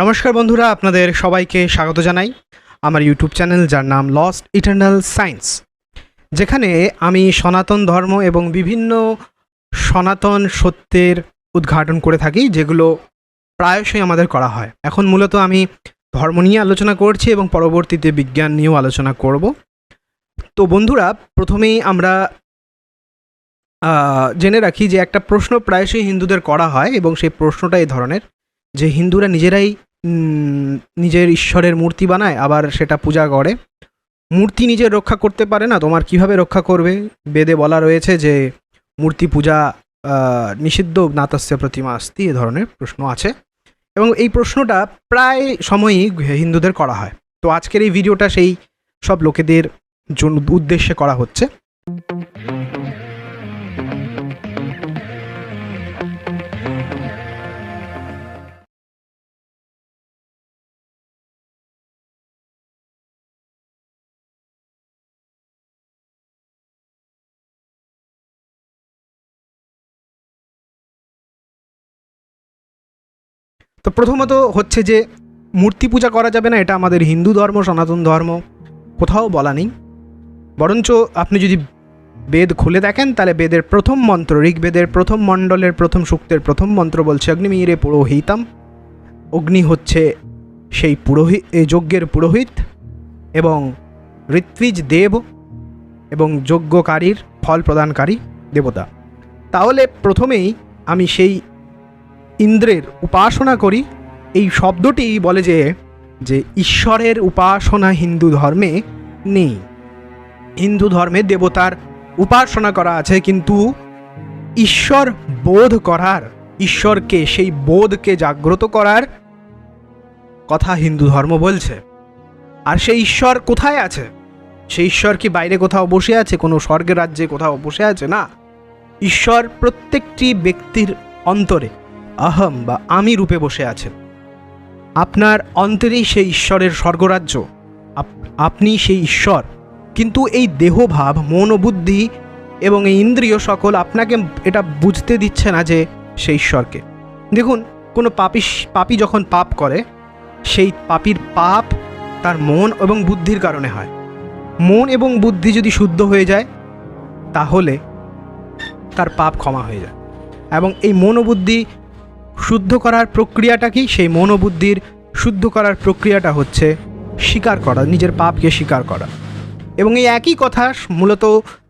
নমস্কার বন্ধুরা, আপনাদের সবাইকে স্বাগত জানাই। আমার ইউটিউব চ্যানেল, যার নাম লস্ট ইটার্নাল সায়েন্স যেখানে আমি সনাতন ধর্ম এবং বিভিন্ন সনাতন সত্যের উদ্ঘাটন করে থাকি, যেগুলো প্রায়শই আমাদের করা হয়। এখন মূলত আমি ধর্ম নিয়ে আলোচনা করছি এবং পরবর্তীতে বিজ্ঞান নিয়েও আলোচনা করব। তো বন্ধুরা, প্রথমেই আমরা জেনে রাখি যে একটা প্রশ্ন প্রায়শই হিন্দুদের করা হয় এবং সেই প্রশ্নটা এই ধরনের, যে হিন্দুরা নিজেরাই নিজের ঈশ্বরের মূর্তি বানায়, আবার সেটা পূজা করে। মূর্তি নিজের রক্ষা করতে পারে না, তোমার কীভাবে রক্ষা করবে? বেদে বলা রয়েছে যে, মূর্তি পূজা নিষিদ্ধ নাতস্য প্রতিমা আস্তি, এ ধরনের প্রশ্ন আছে। এবং এই প্রশ্নটা প্রায় সময়ই হিন্দুদের করা হয়। তো আজকের এই ভিডিওটা সেই সব লোকেদের জন্য উদ্দেশ্যে করা হচ্ছে। তো প্রথমত হচ্ছে যে মূর্তি পূজা করা যাবে না, এটা আমাদের হিন্দু ধর্ম, সনাতন ধর্ম, কোথাও বলা নেই। বরঞ্চ আপনি যদি বেদ খুলে দেখেন, তাহলে বেদের প্রথম মন্ত্র, ঋগ্বেদের প্রথম মণ্ডলের প্রথম সূক্তের প্রথম মন্ত্র বলছে অগ্নিমীরে পুরোহিতাম অগ্নি হচ্ছে সেই পুরোহিত যজ্ঞের পুরোহিত এবং ঋত্বিজ দেব এবং যজ্ঞকারীর ফল প্রদানকারী দেবতা। তাহলে প্রথমেই আমি সেই ইন্দ্রের উপাসনা করি, এই শব্দটি বলে যে যে ঈশ্বরের উপাসনা হিন্দু ধর্মে নেই। হিন্দু ধর্মে দেবতার উপাসনা করা আছে, কিন্তু ঈশ্বর বোধ করার, ঈশ্বরকে সেই বোধকে জাগ্রত করার কথা হিন্দু ধর্ম বলছে। আর সেই ঈশ্বর কোথায় আছে? সেই ঈশ্বর কি বাইরে কোথাও বসে আছে? কোনো স্বর্গের রাজ্যে কোথাও বসে আছে? না। ঈশ্বর প্রত্যেকটি ব্যক্তির অন্তরে। আহম বা আমি রূপে বসে আছেন। আপনার অন্তরেই সেই ঈশ্বরের স্বর্গরাজ্য। আপনি সেই ঈশ্বর। কিন্তু এই দেহভাব, মন ও বুদ্ধি এবং এই ইন্দ্রিয় সকল আপনাকে এটা বুঝতে দিচ্ছে না যে সেই ঈশ্বরকে। দেখুন, কোনো পাপি পাপি যখন পাপ করে, সেই পাপির পাপ তার মন এবং বুদ্ধির কারণে হয়। মন এবং বুদ্ধি যদি শুদ্ধ হয়ে যায়, তাহলে তার পাপ ক্ষমা হয়ে যায়। এবং এই মন ও বুদ্ধি শুদ্ধ করার প্রক্রিয়াটা কি? সেই মনোবুদ্ধির শুদ্ধ করার প্রক্রিয়াটা হচ্ছে স্বীকার করা, নিজের পাপকে স্বীকার করা। এবং এই একই কথা মূলত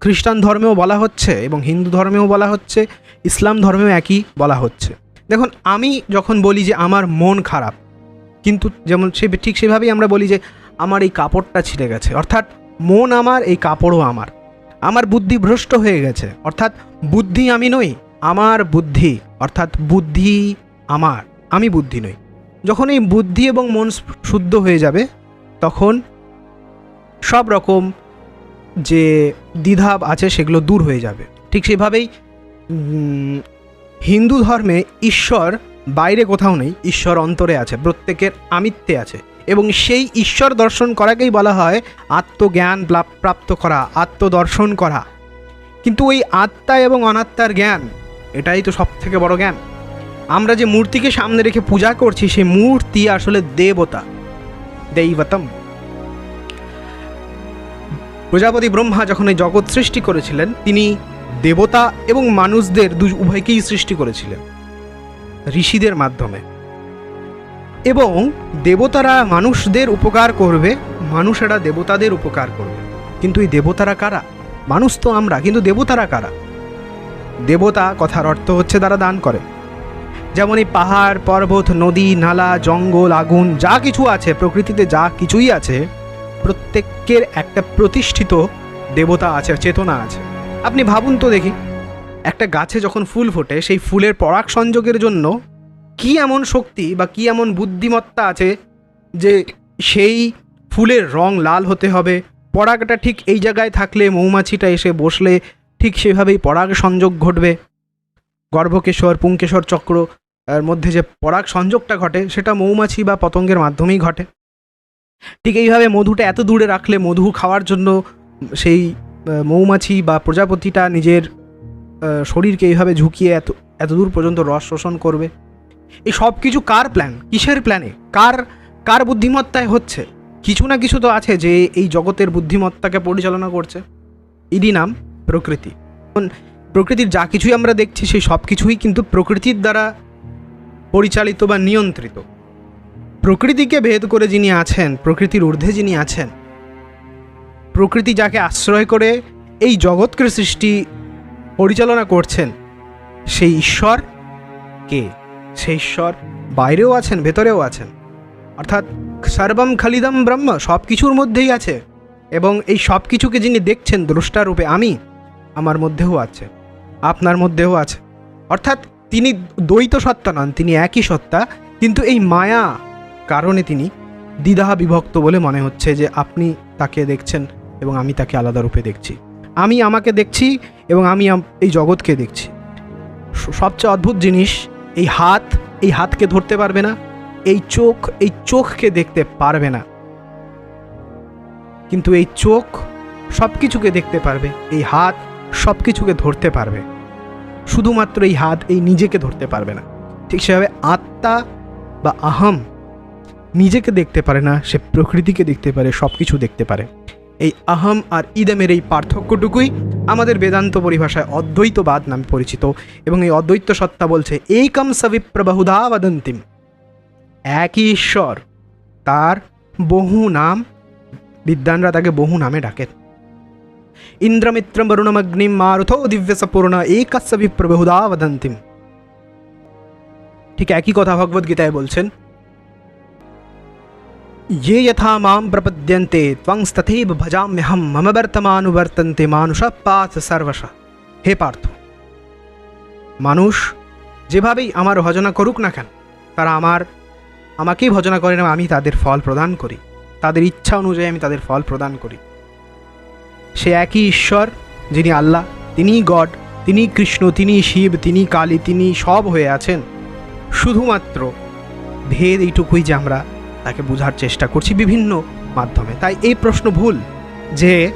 খ্রিস্টান ধর্মেও বলা হচ্ছে এবং হিন্দু ধর্মেও বলা হচ্ছে, ইসলাম ধর্মেও একই বলা হচ্ছে। দেখুন, আমি যখন বলি যে আমার মন খারাপ, কিন্তু যেমন সে, ঠিক সেভাবেই আমরা বলি যে আমার এই কাপড়টা ছিঁড়ে গেছে। অর্থাৎ মন আমার, এই কাপড়ও আমার। আমার বুদ্ধি ভ্রষ্ট হয়ে গেছে। অর্থাৎ বুদ্ধি আমি নই আমার বুদ্ধি, অর্থাৎ বুদ্ধি আমার, আমি বুদ্ধি নই। যখন এই বুদ্ধি এবং মন শুদ্ধ হয়ে যাবে, তখন সব রকম যে দ্বিধাব আছে সেগুলো দূর হয়ে যাবে। ঠিক সেভাবেই হিন্দু ধর্মে ঈশ্বর বাইরে কোথাও নেই, ঈশ্বর অন্তরে আছে, প্রত্যেকের আমিত্বে আছে। এবং সেই ঈশ্বর দর্শন করাকেই বলা হয় আত্মজ্ঞান প্রাপ্ত করা, আত্মদর্শন করা। কিন্তু ওই আত্মা এবং অনাত্মার জ্ঞান এটাই তো সব থেকে বড় জ্ঞান। আমরা যে মূর্তিকে সামনে রেখে পূজা করছি সেই মূর্তি আসলে দেবতা, দৈবতম। প্রজাপতি ব্রহ্মা যখন এই জগৎ সৃষ্টি করেছিলেন, তিনি দেবতা এবং মানুষদের দু উভয়কেই সৃষ্টি করেছিলেন, ঋষিদের মাধ্যমে। এবং দেবতারা মানুষদের উপকার করবে, মানুষেরা দেবতাদের উপকার করবে। কিন্তু এই দেবতারা কারা? মানুষ তো আমরা, কিন্তু দেবতারা কারা? দেবতা কথার অর্থ হচ্ছে তারা দান করে। যেমন এই পাহাড়, পর্বত, নদী, নালা, জঙ্গল, আগুন, যা কিছু আছে, প্রকৃতিতে যা কিছুই আছে, প্রত্যেকের একটা প্রতিষ্ঠিত দেবতা আছে, চেতনা আছে। আপনি ভাবুন তো দেখি, একটা গাছে যখন ফুল ফোটে, সেই ফুলের পরাগ সংযোগের জন্য কি এমন শক্তি বা কি এমন বুদ্ধিমত্তা আছে যে সেই ফুলের রং লাল হতে হবে, পরাগটা ঠিক এই জায়গায় থাকলে, মৌমাছিটা এসে বসলে ঠিক সেভাবেই পরাগ সংযোগ ঘটবে। গর্ভকেশর, পুংকেশর চক্র, এর মধ্যে যে পরাগ সংযোগটা ঘটে, সেটা মৌমাছি বা পতঙ্গের মাধ্যমেই ঘটে। ঠিক এইভাবে মধুটা এত দূরে রাখলে মধু খাওয়ার জন্য সেই মৌমাছি বা প্রজাপতিটা নিজের শরীরকে এইভাবে ঝুঁকিয়ে এত এত দূর পর্যন্ত রস শোষণ করবে। এই সব কিছু কার প্ল্যান কিসের প্ল্যানে কার কার বুদ্ধিমত্তায় হচ্ছে? কিছু না কিছু তো আছে যে এই জগতের বুদ্ধিমত্তাকে পরিচালনা করছে। ইডি নাম? প্রকৃতি। প্রকৃতির যা কিছুই আমরা দেখছি, সেই সব কিছুই কিন্তু প্রকৃতির দ্বারা পরিচালিত বা নিয়ন্ত্রিত। প্রকৃতিকে ভেদ করে যিনি আছেন, প্রকৃতির ঊর্ধ্বে যিনি আছেন, প্রকৃতি যাকে আশ্রয় করে এই জগৎকে সৃষ্টি, পরিচালনা করছেন, সেই ঈশ্বর কে? সেই ঈশ্বর বাইরেও আছেন, ভেতরেও আছেন। অর্থাৎ সর্বম খালিদম ব্রহ্ম সব কিছুর মধ্যেই আছে। এবং এই সব কিছুকে যিনি দেখছেন দ্রষ্টা রূপে আমি আমার মধ্যেও আছে, আপনার মধ্যেও আছে। অর্থাৎ তিনি দ্বৈত সত্তা নন, তিনি একই সত্তা, কিন্তু এই মায়া কারণে তিনি দ্বিধা বিভক্ত বলে মনে হচ্ছে যে আপনি তাকে দেখছেন এবং আমি তাকে আলাদা রূপে দেখছি। আমি আমাকে দেখছি এবং আমি এই জগৎকে দেখছি। সবচেয়ে অদ্ভুত জিনিস, এই হাত, এই হাতকে ধরতে পারবে না, এই চোখ, এই চোখকে দেখতে পারবে না। কিন্তু এই চোখ সব কিছুকে দেখতে পারবে, এই হাত সব কিছুকে ধরতে পারবে। শুধুমাত্র এই হাত এই নিজেকে ধরতে পারবে না। ঠিক সেভাবে আত্মা বা আহম নিজেকে দেখতে পারে না, সে প্রকৃতিকে দেখতে পারে সব কিছু দেখতে পারে। এই আহম আর ইদমের এই পার্থক্যটুকুই আমাদের বেদান্ত পরিভাষায় অদ্বৈতবাদ নামে পরিচিত এবং এই অদ্বৈত সত্তা বলছে এই এইকম সবিপ্রবাহুধা বদন্তিম একই ঈশ্বর, তার বহু নাম বিদ্যানরা তাকে বহু নামে ডাকেন। ইন্দ্রমিত্রম বরুণমগ্নিম মারুথো দিব্যসপূর্ণ একস্য বিপ্রবহুদা বদন্তিম ঠিক একই কথা ভগবদ্গীতায় বলছেন ये यथा मां प्रपद्यन्ते त्वंस्तथैव भजाम्यहं मम वर्तमानुवर्तन्ते মানুষ পাথ সর্বশ হে পার্থ মানুষ যেভাবেই আমার ভজনা করুক না কেন তারা আমার আমাকেই ভজনা করেন এবং আমি তাদের ফল প্রদান করি তাদের ইচ্ছা অনুযায়ী আমি তাদের ফল প্রদান করি সে একই ঈশ্বর, যিনি আল্লাহ, তিনিই গড তিনি কৃষ্ণ তিনি শিব তিনি কালী তিনি সব হয়ে আছেন। শুধুমাত্র ভেদ এইটুকুই যে আমরা তাকে বোঝার চেষ্টা করছি বিভিন্ন মাধ্যমে। তাই এই প্রশ্ন ভুল যে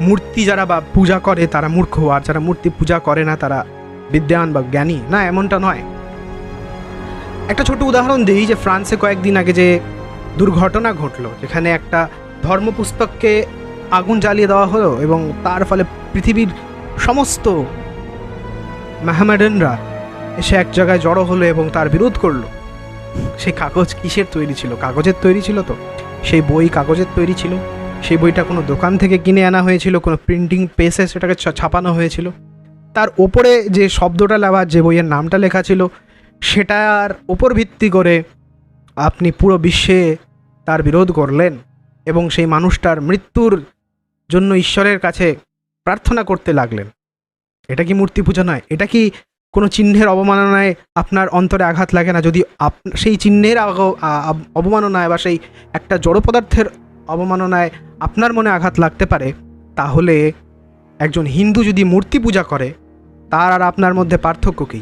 মূর্তি যারা বা পূজা করে তারা মূর্খ, আর যারা মূর্তি পূজা করে না তারা বিদ্যান বা জ্ঞানী। না, এমনটা নয়। একটা ছোট উদাহরণ দিই যে ফ্রান্সে কয়েকদিন আগে যে দুর্ঘটনা ঘটলো, যেখানে একটা ধর্মপুস্তককে আগুন জ্বালিয়ে দেওয়া হলো এবং তার ফলে পৃথিবীর সমস্ত মাহমেডানরা এসে এক জায়গায় জড়ো হলো এবং তার বিরোধ করল। সেই কাগজ কিসের তৈরি ছিল? কাগজের তৈরি ছিল তো? সেই বই কাগজের তৈরি ছিল? সেই বইটা কোনো দোকান থেকে কিনে আনা হয়েছিল? কোনো প্রিন্টিং পেসে সেটাকে ছাপানো হয়েছিল? তার ওপরে যে শব্দটা লেখা যে বইয়ের নামটা লেখা ছিল, সেটার ওপর ভিত্তি করে আপনি পুরো বিশ্বে তার বিরোধ করলেন এবং সেই মানুষটার মৃত্যুর জন্য ঈশ্বরের কাছে প্রার্থনা করতে লাগলেন। এটা কি মূর্তি পূজা নয়? এটা কি কোনো চিহ্নের অবমাননায় আপনার অন্তরে আঘাত লাগে না? যদি আপ, সেই চিহ্নের অবমাননায় বা সেই একটা জড় পদার্থের অবমাননায় আপনার মনে আঘাত লাগতে পারে, তাহলে একজন হিন্দু যদি মূর্তি পূজা করে, তার আর আপনার মধ্যে পার্থক্য কী?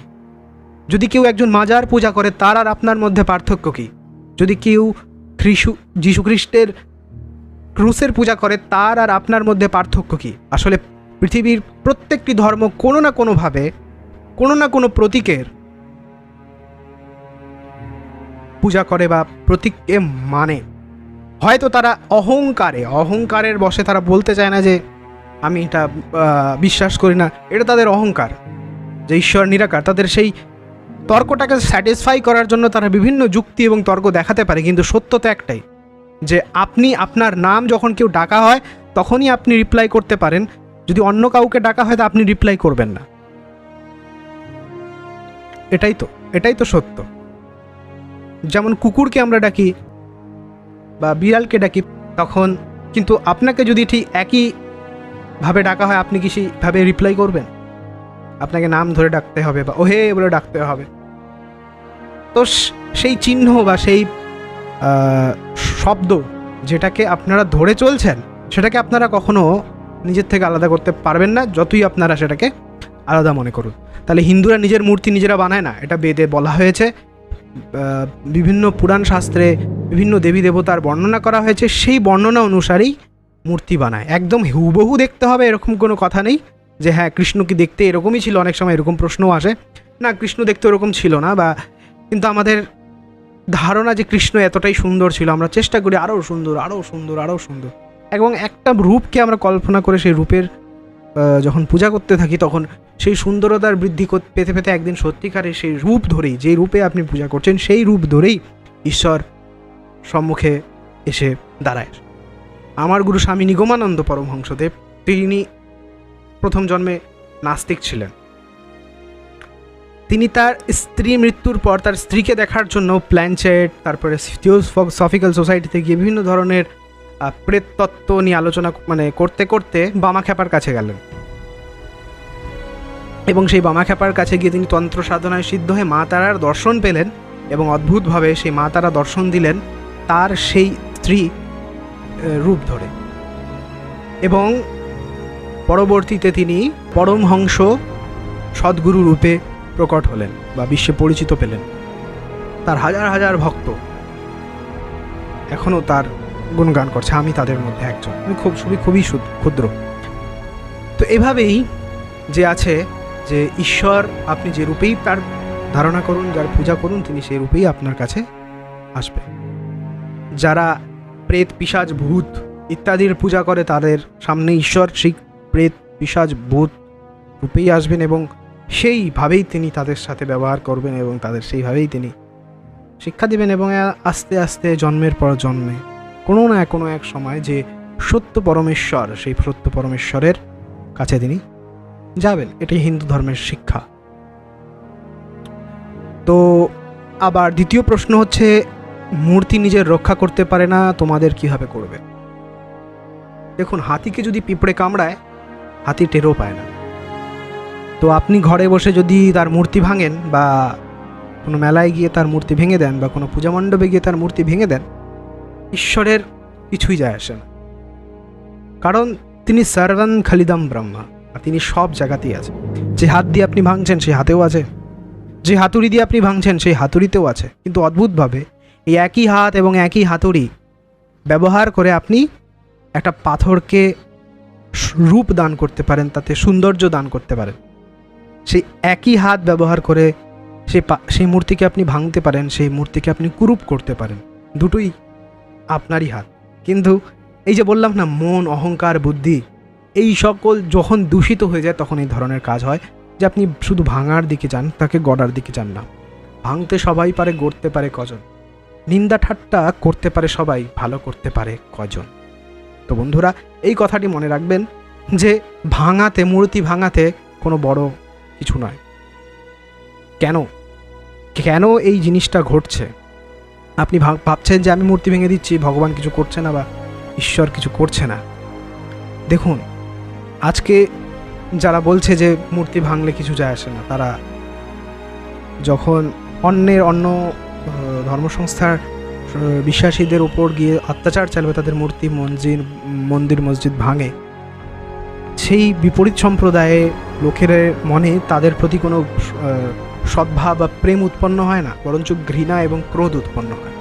যদি কেউ একজন মাজার পূজা করে, তার আর আপনার মধ্যে পার্থক্য কী? যদি কেউ খ্রিসু যীশুখ্রিস্টের ক্রুসের পূজা করে, তার আর আপনার মধ্যে পার্থক্য কী? আসলে পৃথিবীর প্রত্যেকটি ধর্ম কোনো না কোনোভাবে, কোনো না কোনো প্রতীকের পূজা করে বা প্রতীককে মানে। হয়তো তারা অহংকারে, অহংকারের বসে তারা বলতে চায় না যে, আমি এটা বিশ্বাস করি না। এটা তাদের অহংকার, যে ঈশ্বর নিরাকার। তাদের সেই তর্কটাকে স্যাটিসফাই করার জন্য তারা বিভিন্ন যুক্তি এবং তর্ক দেখাতে পারে, কিন্তু সত্য তো একটাই। যে আপনি আপনার নাম যখন কেউ ডাকা হয়, তখনই আপনি রিপ্লাই করতে পারেন। যদি অন্য কাউকে ডাকা হয়, তো আপনি রিপ্লাই করবেন না। এটাই তো এটাই তো সত্য। যেমন কুকুরকে আমরা ডাকি বা বিড়ালকে ডাকি, তখন কিন্তু আপনাকে যদি ঠিক একই ভাবে ডাকা হয়, আপনি কি সেইভাবে রিপ্লাই করবেন? আপনাকে নাম ধরে ডাকতে হবে বা ওহে বলে ডাকতে হবে। তো সেই চিহ্ন বা সেই শব্দ যেটাকে আপনারা ধরে চলছেন, সেটাকে আপনারা কখনো নিজের থেকে আলাদা করতে পারবেন না, যতই আপনারা সেটাকে আলাদা মনে করুন। তাহলে হিন্দুরা নিজের মূর্তি নিজেরা বানায় না? এটা বেদে বলা হয়েছে। বিভিন্ন পুরাণ শাস্ত্রে বিভিন্ন দেবী দেবতার বর্ণনা করা হয়েছে। সেই বর্ণনা অনুসারেই মূর্তি বানায়। একদম হুবহু দেখতে হবে, এরকম কোনো কথা নেই যে হ্যাঁ কৃষ্ণ কি দেখতে এরকমই ছিল? অনেক সময় এরকম প্রশ্নও আসে। না, কৃষ্ণ দেখতে ওরকম ছিল না বা, কিন্তু আমাদের ধারণা যে কৃষ্ণ এতটাই সুন্দর ছিল, আমরা চেষ্টা করি আরও সুন্দর আরও সুন্দর আরও সুন্দর। এবং একটা রূপকে আমরা কল্পনা করে সেই রূপের যখন পূজা করতে থাকি, তখন সেই সুন্দরতার বৃদ্ধি পেতে পেতে একদিন সত্যিকারে সেই রূপ ধরেই, যে রূপে আপনি পূজা করছেন, সেই রূপ ধরেই ঈশ্বর সম্মুখে এসে দাঁড়ায়। আমার গুরু স্বামী নিগমানন্দ পরমহংসদেব, তিনি প্রথম জন্মে নাস্তিক ছিলেন। তিনি তার স্ত্রী মৃত্যুর পর তার স্ত্রীকে দেখার জন্য প্ল্যানচেট তারপরে থিওসফিক্যাল সোসাইটিতে গিয়ে বিভিন্ন ধরনের আহ, প্রেততত্ত্ব নিয়ে আলোচনা মানে করতে করতে বামাখ্যাপার কাছে গেলেন। এবং সেই বামাখ্যাপার কাছে গিয়ে তিনি তন্ত্র সাধনায় সিদ্ধ হয়ে মা তারার দর্শন পেলেন এবং অদ্ভুতভাবে সেই মা তারা দর্শন দিলেন তার সেই স্ত্রী রূপ ধরে। এবং পরবর্তীতে তিনি পরমহংস সদ্গুরু রূপে প্রকট হলেন বা বিশ্বে পরিচিত পেলেন। তার হাজার হাজার ভক্ত এখনও তার গুণগান করছে। আমি তাদের মধ্যে একজন। আমি খুব খুবই খুবই ক্ষুদ্র। তো এভাবেই যে আছে, যে ঈশ্বর আপনি যে রূপেই তার ধারণা করুন, যার পূজা করুন, তিনি সেই রূপেই আপনার কাছে আসবে। যারা প্রেত, পিসাজ, ভূত ইত্যাদির পূজা করে, তাদের সামনে ঈশ্বর সেই প্রেত, পিসাজ, ভূত রূপেই আসবেন এবং সেইভাবেই তিনি তাদের সাথে ব্যবহার করবেন এবং তাদের সেইভাবেই তিনি শিক্ষা দিবেন এবং আস্তে আস্তে জন্মের পর জন্মে কোনো না কোনো এক সময় যে সত্য পরমেশ্বর, সেই সত্য পরমেশ্বরের কাছে তিনি যাবেন। এটাই হিন্দু ধর্মের শিক্ষা। তো আবার দ্বিতীয় প্রশ্ন হচ্ছে, মূর্তি নিজের রক্ষা করতে পারে না, তোমাদের কীভাবে করবে? দেখুন, হাতিকে যদি পিঁপড়ে কামড়ায়, হাতি টেরও পায় না। তো আপনি ঘরে বসে যদি তার মূর্তি ভাঙেন বা কোনো মেলায় গিয়ে তার মূর্তি ভেঙে দেন বা কোনো পূজা মণ্ডপে গিয়ে তার মূর্তি ভেঙে দেন, ঈশ্বরের কিছুই যায় আসে না। কারণ তিনি সর্বান খালিদাম ব্রহ্মা, আর তিনি সব জায়গাতেই আছে। যে হাত দিয়ে আপনি ভাঙছেন সেই হাতেও আছে। যে হাতুড়ি দিয়ে আপনি ভাঙছেন সেই হাতুড়িতেও আছে। কিন্তু অদ্ভুতভাবে এই একই হাত এবং একই হাতুড়ি ব্যবহার করে আপনি একটা পাথরকে রূপ দান করতে পারেন, তাতে সৌন্দর্য দান করতে পারেন। সেই একই হাত ব্যবহার করে সেই সেই মূর্তিকে আপনি ভাঙতে পারেন, সেই মূর্তিকে আপনি কুরূপ করতে পারেন। দুটোই আপনারই হাত। কিন্তু এই যে বললাম না, মন, অহংকার, বুদ্ধি, এই সকল যখন দূষিত হয়ে যায় তখন এই ধরনের কাজ হয় যে আপনি শুধু ভাঙার দিকে যান, তাকে গড়ার দিকে যান না। ভাঙতে সবাই পারে, গড়তে পারে কজন? নিন্দা ঠাট্টা করতে পারে সবাই, ভালো করতে পারে কজন? তো বন্ধুরা, এই কথাটি মনে রাখবেন যে ভাঙাতে, মূর্তি ভাঙাতে কোনো বড় কিছু নয়। কেন? কেন এই জিনিসটা ঘটছে? আপনি ভাব- ভাবছেন যে আমি মূর্তি ভেঙে দিচ্ছি, ভগবান কিছু করছে না বা ঈশ্বর কিছু করছে না। দেখুন, আজকে যারা বলছে যে মূর্তি ভাঙলে কিছু যায় আসে না, তারা যখন অন্যের অন্য ধর্মসংস্থার বিশ্বাসীদের উপর গিয়ে অত্যাচার চালাবে, তাদের মূর্তি মন্দির মন্দির মসজিদ ভাঙে। সেই বিপরীত সম্প্রদায়ে লোকের মনে তাদের প্রতি কোনো সদ্ভাব বা প্রেম উৎপন্ন হয় না, বরঞ্চ ঘৃণা এবং ক্রোধ উৎপন্ন হয়।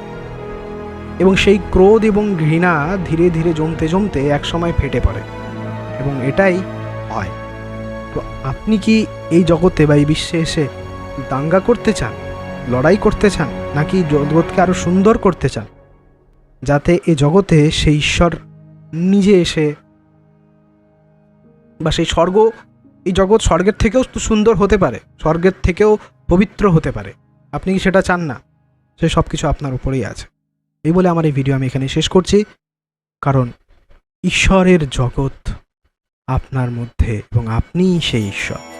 এবং সেই ক্রোধ এবং ঘৃণা ধীরে ধীরে জমতে জমতে একসময় ফেটে পড়ে, এবং এটাই হয়। তো আপনি কি এই জগতে বা এই বিশ্বে এসে দাঙ্গা করতে চান, লড়াই করতে চান, নাকি জগৎকে আরও সুন্দর করতে চান, যাতে এ জগতে সেই ঈশ্বর নিজে এসে বা সেই স্বর্গ, এই জগৎ স্বর্গের থেকেও সুন্দর হতে পারে, স্বর্গের থেকেও পবিত্র হতে পারে। আপনি কি সেটা চান না? সে সব কিছু আপনার উপরেই আছে। এই বলে আমার এই ভিডিও আমি এখানে শেষ করছি। কারণ ঈশ্বরের জগৎ আপনার মধ্যে এবং আপনিই সেই ঈশ্বর।